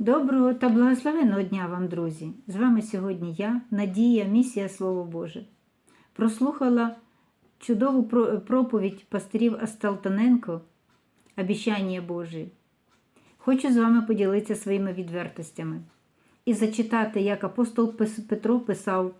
Доброго та благословенного дня вам, друзі! З вами сьогодні я, Надія, місія Слово Боже. Прослухала чудову проповідь пастирів Асталтаненко Обіщання Божі. Хочу з вами поділитися своїми відвертостями і зачитати, як апостол Петро писав,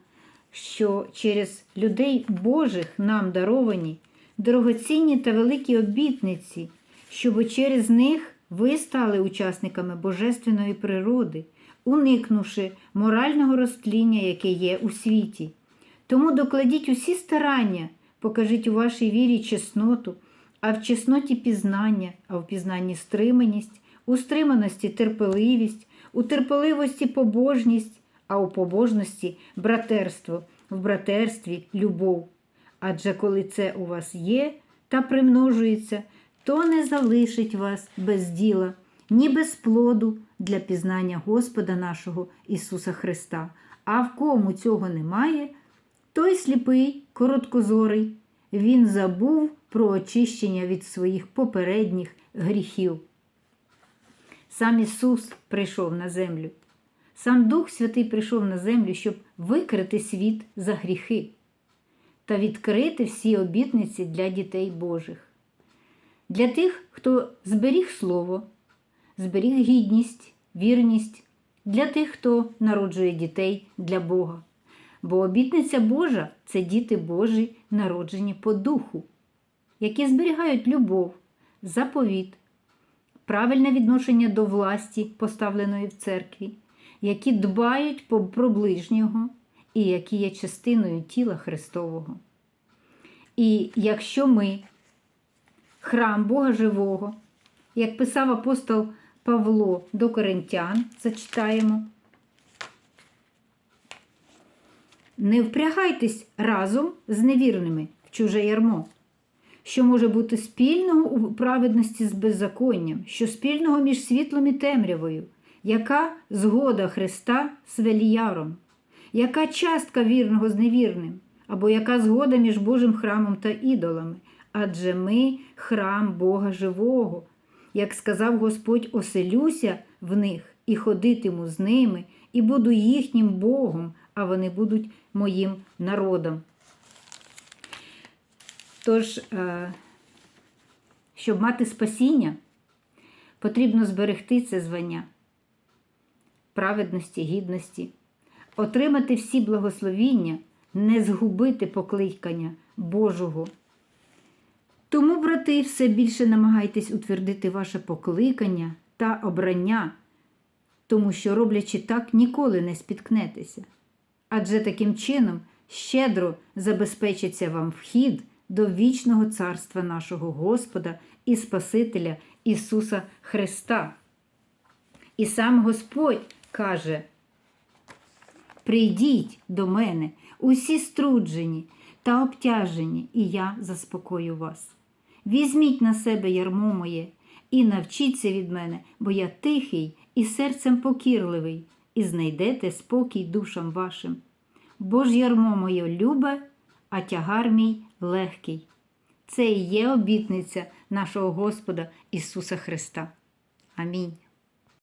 що через людей Божих нам даровані дорогоцінні та великі обітниці, щоб через них ви стали учасниками божественної природи, уникнувши морального розтління, яке є у світі. Тому докладіть усі старання, покажіть у вашій вірі чесноту, а в чесноті пізнання, а в пізнанні стриманість, у стриманості терпеливість, у терпеливості побожність, а у побожності братерство, в братерстві любов. Адже коли це у вас є та примножується, то не залишить вас без діла, ні без плоду для пізнання Господа нашого Ісуса Христа. А в кому цього немає, той сліпий, короткозорий, він забув про очищення від своїх попередніх гріхів. Сам Ісус прийшов на землю. Сам Дух Святий прийшов на землю, щоб викрити світ за гріхи та відкрити всі обітниці для дітей Божих. Для тих, хто зберіг слово, зберіг гідність, вірність, для тих, хто народжує дітей для Бога. Бо обітниця Божа це діти Божі, народжені по духу, які зберігають любов, заповіт, правильне відношення до власті, поставленої в церкві, які дбають про ближнього і які є частиною тіла Христового. І якщо ми, храм Бога Живого, як писав апостол Павло до Коринтян, зачитаємо, не впрягайтесь разом з невірними в чуже ярмо, що може бути спільного у праведності з беззаконням, що спільного між світлом і темрявою, яка згода Христа з Веліяром, яка частка вірного з невірним, або яка згода між Божим храмом та ідолами, адже ми храм Бога живого. Як сказав Господь, оселюся в них і ходитиму з ними, і буду їхнім Богом, а вони будуть моїм народом. Тож, е, щоб мати спасіння, потрібно зберегти це звання праведності, гідності, отримати всі благословіння, не згубити покликання Божого. Тому, брати, все більше намагайтесь утвердити ваше покликання та обрання, тому що, роблячи так, ніколи не спіткнетеся. Адже таким чином щедро забезпечиться вам вхід до вічного царства нашого Господа і Спасителя Ісуса Христа. І сам Господь каже: Прийдіть до мене, усі струджені та обтяжені, і я заспокою вас. Візьміть на себе ярмо моє і навчіться від мене, бо я тихий і серцем покірливий, і знайдете спокій душам вашим. Бо ж ярмо моє любе, а тягар мій легкий. Це і є обітниця нашого Господа Ісуса Христа. Амінь.